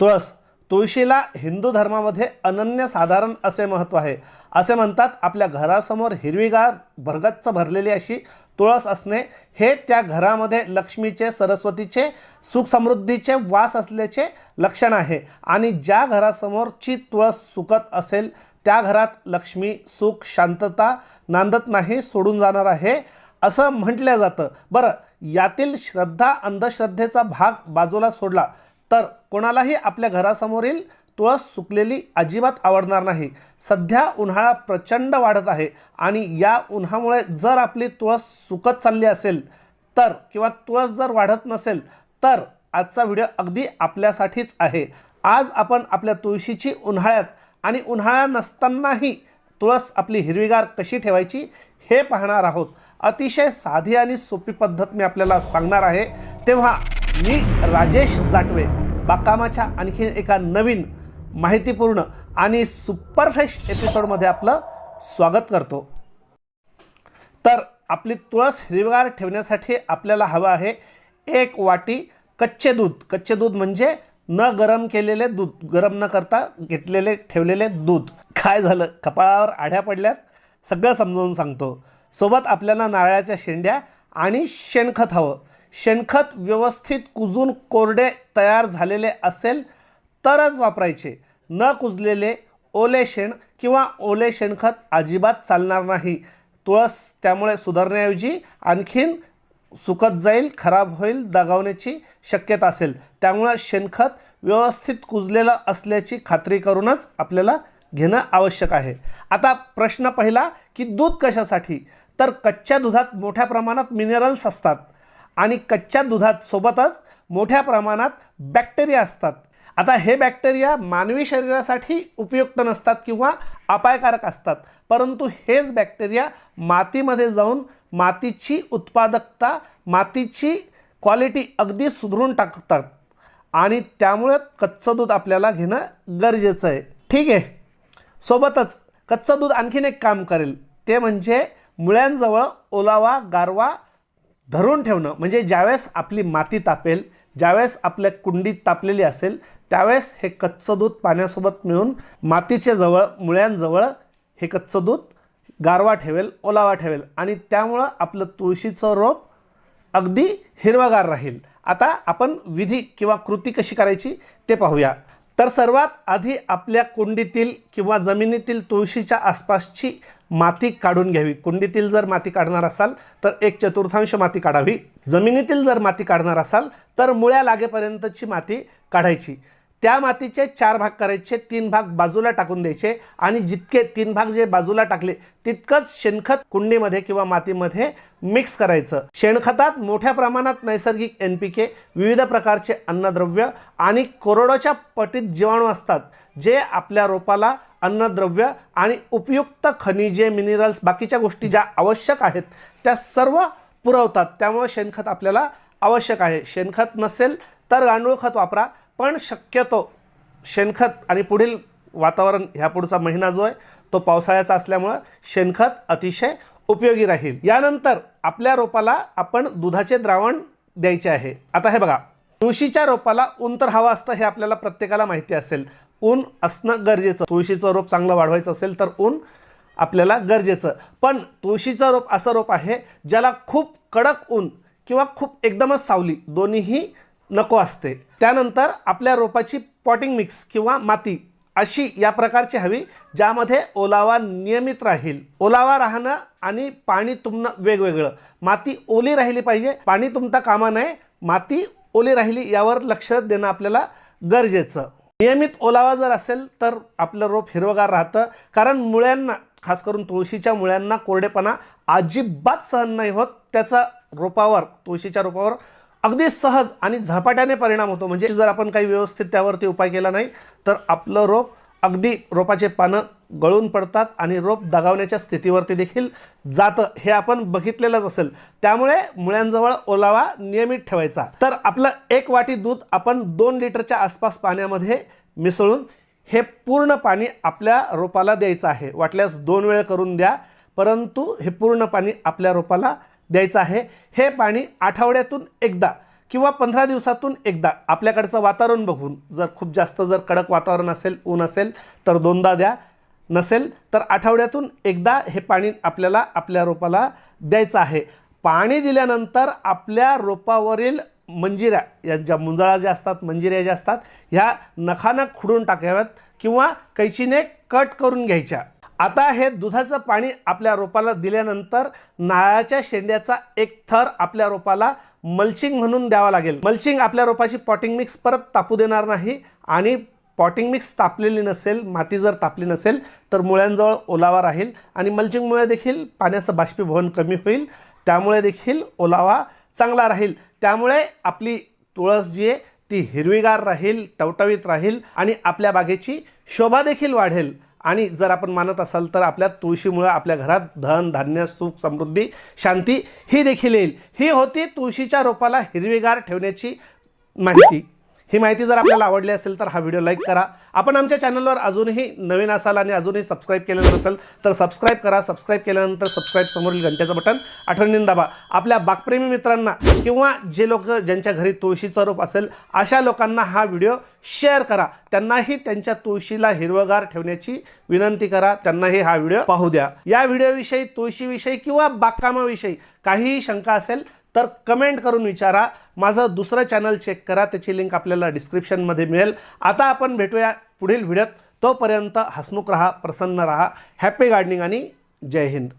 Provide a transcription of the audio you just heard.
तुळस. तुळशीला हिंदू धर्मामध्ये अनन्यसाधारण असे महत्त्व आहे. असे म्हणतात आपल्या घरासमोर हिरवीगार भरगच्च भरलेली अशी तुळस असणे हे त्या घरामध्ये लक्ष्मीचे सरस्वतीचे सुख समृद्धीचे वास असल्याचे लक्षण आहे. आणि ज्या घरासमोरची तुळस सुकत असेल त्या घरात लक्ष्मी सुख शांतता नांदत नाही सोडून जाणार आहे असं म्हटलं जातं. बरं यातील श्रद्धा अंधश्रद्धेचा भाग बाजूला सोडला. तर कोणालाही आपल्या घरासमोरील तुळस सुकलेली अजिबात आवडणार नाही. सध्या उन्हाळा प्रचंड वाढत आहे आणि या उन्हामुळे जर आपली तुळस सुकत चालली असेल तर किंवा तुळस जर वाढत नसेल तर आजचा व्हिडिओ अगदी आपल्यासाठीच आहे. आज आपण आपल्या तुळशीची उन्हाळ्यात आणि उन्हाळा नसतानाही तुळस आपली हिरवीगार कशी ठेवायची हे पाहणार आहोत. अतिशय साधी आणि सोपी पद्धत मी आपल्याला सांगणार आहे. तेव्हा मी राजेश जाटवे बाकामाच्या आणखी एका नवीन माहितीपूर्ण आणि सुपरफ्रेश एपिसोडमध्ये आपलं स्वागत करतो. तर आपली तुळस हिरवीगार ठेवण्यासाठी आपल्याला हवं आहे एक वाटी कच्चे दूध. कच्चे दूध म्हणजे न गरम केलेले दूध गरम न करता घेतलेले ठेवलेले दूध. काय झालं? कपाळावर आढ्या पडल्यात? सगळं समजावून सांगतो. सोबत आपल्याला नारळाच्या शेंड्या आणि शेणखत हवं. शेणखत व्यवस्थित कुजून कोरडे तयार झालेले असेल तरच वापरायचे. न कुजलेले ओले शेण किंवा ओले शेणखत अजिबात चालणार नाही. तुळस त्यामुळे सुधारण्याऐवजी आणखीन सुकत जाईल खराब होईल दगावण्याची शक्यता असेल. त्यामुळं शेणखत व्यवस्थित कुजलेलं असल्याची खात्री करूनच आपल्याला घेणं आवश्यक आहे. आता प्रश्न पहिला की दूध कशासाठी? तर कच्च्या दुधात मोठ्या प्रमाणात मिनरल्स असतात. आणि कच्च्या दुधात सोबतच मोठ्या प्रमाणात बॅक्टेरिया असतात. आता हे बॅक्टेरिया मानवी शरीरासाठी उपयुक्त नसतात किंवा अपायकारक असतात. परंतु हेच बॅक्टेरिया मातीमध्ये जाऊन मातीची उत्पादकता मातीची क्वालिटी अगदी सुधरून टाकतात. आणि त्यामुळे कच्चं दूध आपल्याला घेणं गरजेचं आहे. ठीक आहे? सोबतच कच्चं दूध आणखीन एक काम करेल. ते म्हणजे मुळ्यांजवळ ओलावा गारवा धरून ठेवणं म्हणजे ज्यावेळेस आपली माती तापेल ज्यावेळेस आपल्या कुंडीत तापलेली असेल त्यावेळेस हे कच्चं दूध पाण्यासोबत मिळून मातीच्या जवळ मुळ्यांजवळ हे कच्चं दूध गारवा ठेवेल ओलावा ठेवेल. आणि त्यामुळं आपलं तुळशीचं रोप अगदी हिरवगार राहील. आता आपण विधी किंवा कृती कशी करायची ते पाहूया. तर सर्वात आधी आपल्या कुंडीतील किंवा जमिनीतील तुळशीच्या आसपासची माती काढून घ्यावी. कुंडीतील जर माती काढणार असाल तर एक चतुर्थांश माती काढावी. जमिनीतील जर माती काढणार असाल तर मुळ्या लागेपर्यंतची माती काढायची. त्या मातीचे चार भाग करायचे तीन भाग बाजूला टाकून द्यायचे आणि जितके तीन भाग जे बाजूला टाकले तितकंच शेणखत कुंडीमध्ये किंवा मातीमध्ये मिक्स करायचं. शेणखतात मोठ्या प्रमाणात नैसर्गिक एन पी के विविध प्रकारचे अन्नद्रव्य आणि कोरोडोच्या पटीत जीवाणू असतात जे आपल्या रोपाला अन्नद्रव्य आणि उपयुक्त खनिजे मिनरल्स बाकीच्या गोष्टी ज्या आवश्यक आहेत त्या सर्व पुरवतात. त्यामुळे शेणखत आपल्याला आवश्यक आहे. शेणखत नसेल तर गांडूळ खत वापरा. पण शक्यतो शेणखत आणि पुढील वातावरण ह्या पुढचा महिना जो आहे तो पावसाळ्याचा असल्यामुळं शेणखत अतिशय उपयोगी राहील. यानंतर आपल्या रोपाला आपण दुधाचे द्रावण द्यायचे आहे. आता हे बघा तुळशीच्या रोपाला ऊन तर हवं असतं हे आपल्याला प्रत्येकाला माहिती असेल. ऊन असणं गरजेचं. तुळशीचं रोप चांगलं वाढवायचं असेल तर ऊन आपल्याला गरजेचं. पण तुळशीचं रोप असं रोप आहे ज्याला खूप कडक ऊन किंवा खूप एकदमच सावली दोन्हीही नको असते. त्यानंतर आपल्या रोपाची पॉटिंग मिक्स किंवा माती अशी या प्रकारची हवी ज्यामध्ये ओलावा नियमित राहील. ओलावा राहणं आणि पाणी तुमणं वेगवेगळं. माती ओली राहिली पाहिजे पाणी तुमता कामा नये. माती ओली राहिली यावर लक्ष देणं आपल्याला गरजेचं. नियमित ओलावा जर असेल तर आपलं रोप हिरवगार राहतं. कारण मुळ्यांना खास करून तुळशीच्या मुळ्यांना कोरडेपणा अजिबात सहन नाही होत. त्याचा रोपावर तुळशीच्या रोपावर अगदी सहज आणि झपाट्याने परिणाम होतो. म्हणजे जर आपण काही व्यवस्थित त्यावरती उपाय केला नाही तर आपलं रोप अगदी रोपाचे पानं गळून पडतात आणि रोप दगावण्याच्या स्थितीवरती देखील जातं हे आपण बघितलेलंच असेल. त्यामुळे मुळ्यांजवळ ओलावा नियमित ठेवायचा. तर आपलं एक वाटी दूध आपण दोन लिटरच्या आसपास पाण्यामध्ये मिसळून हे पूर्ण पाणी आपल्या रोपाला द्यायचं आहे. वाटल्यास दोन वेळ करून द्या परंतु हे पूर्ण पाणी आपल्या रोपाला द्यायचं आहे. हे पाणी आठवड्यातून एकदा किंवा पंधरा दिवसातून एकदा आपल्याकडचं वातावरण बघून जर खूप जास्त जर कडक वातावरण असेल ऊन असेल तर दोनदा द्या. नसेल तर आठवड्यातून एकदा हे पाणी आपल्याला आपल्या रोपाला द्यायचं आहे. पाणी दिल्यानंतर आपल्या रोपावरील मंजिऱ्या या ज्या मुंजाळा ज्या असतात मंजिऱ्या ज्या असतात ह्या नखानं खुडून टाकाव्यात किंवा कैचीने कट करून घ्यायच्या. आता हे दुधाचं पाणी आपल्या रोपाला दिल्यानंतर नाळाच्या शेंड्याचा एक थर आपल्या रोपाला मल्चिंग म्हणून द्यावा लागेल. मल्चिंग आपल्या रोपाची पॉटिंग मिक्स परत तापू देणार नाही आणि पॉटिंग मिक्स तापलेली नसेल माती जर तापली नसेल तर मुळ्यांजवळ ओलावा राहील आणि मल्चिंगमुळे देखील पाण्याचं बाष्पीभवन कमी होईल. त्यामुळे देखील ओलावा चांगला राहील. त्यामुळे आपली तुळस जी आहे ती हिरवीगार राहील टवटवीत राहील आणि आपल्या बागेची शोभा देखील वाढेल. आणि जर आपण मानत असाल तर आपल्या तुळशीमुळं आपल्या घरात धन धान्य सुख समृद्धी शांती ही देखील येईल. ही होती तुळशीच्या रोपाला हिरवीगार ठेवण्याची माहिती. ही माहिती जर आपल्याला आवडली असेल तर हा व्हिडिओ लाईक करा. आपण आमच्या चॅनलवर अजूनही नवीन असाल आणि अजूनही सबस्क्राईब केलेलं नसेल तर सबस्क्राईब करा. सबस्क्राईब केल्यानंतर सबस्क्राईब समोरील घंट्याचं बटन आठवणीने दाबा. आपल्या बागप्रेमी मित्रांना किंवा जे लोक ज्यांच्या घरी तुळशीचं रोप असेल अशा लोकांना हा व्हिडिओ शेअर करा. त्यांनाही त्यांच्या तुळशीला हिरवगार ठेवण्याची विनंती करा. त्यांनाही हा व्हिडिओ पाहू द्या. या व्हिडिओविषयी तुळशीविषयी किंवा बागकामाविषयी काहीही शंका असेल तर कमेंट करून विचारा. माझं दुसरं चॅनल चेक करा त्याची लिंक आपल्याला डिस्क्रिप्शनमध्ये मिळेल. आता आपण भेटूया पुढील व्हिडिओत तोपर्यंत हसमुख रहा प्रसन्न रहा हॅपी गार्डनिंग आणि जय हिंद.